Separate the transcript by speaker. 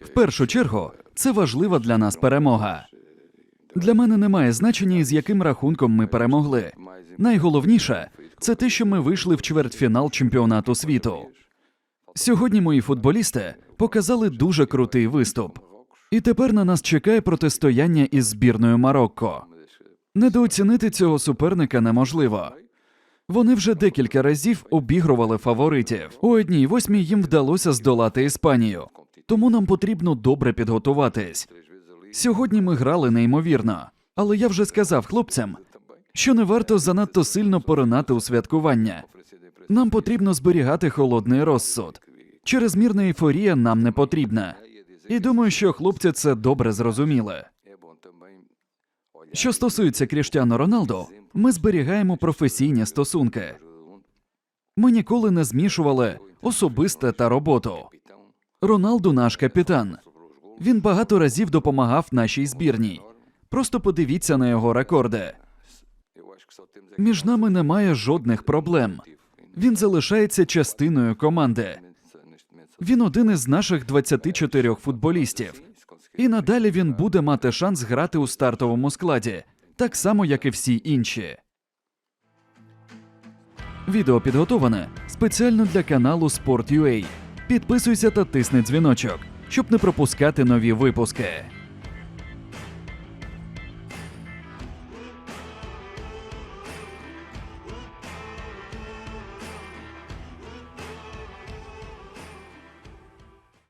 Speaker 1: В першу чергу, це важлива для нас перемога. Для мене немає значення, з яким рахунком ми перемогли. Найголовніше це те, що ми вийшли в чвертьфінал чемпіонату світу. Сьогодні мої футболісти показали дуже крутий виступ. І тепер на нас чекає протистояння із збірною Марокко. Недооцінити цього суперника неможливо. Вони вже декілька разів обігрували фаворитів. У одній восьмій їм вдалося здолати Іспанію. Тому нам потрібно добре підготуватись. Сьогодні ми грали неймовірно, але я вже сказав хлопцям, що не варто занадто сильно поринати у святкування. Нам потрібно зберігати холодний розсуд. Черезмірна ейфорія нам не потрібна. І думаю, що хлопці це добре зрозуміли. Що стосується Кріштіану Роналду, ми зберігаємо професійні стосунки. Ми ніколи не змішували особисте та роботу. Роналду наш капітан. Він багато разів допомагав нашій збірній. Просто подивіться на його рекорди. Між нами немає жодних проблем. Він залишається частиною команди. Він один із наших 24 футболістів. І надалі він буде мати шанс грати у стартовому складі, так само, як і всі інші. Відео підготоване спеціально для каналу Sport.ua. Підписуйся та тисни дзвіночок, щоб не пропускати нові випуски.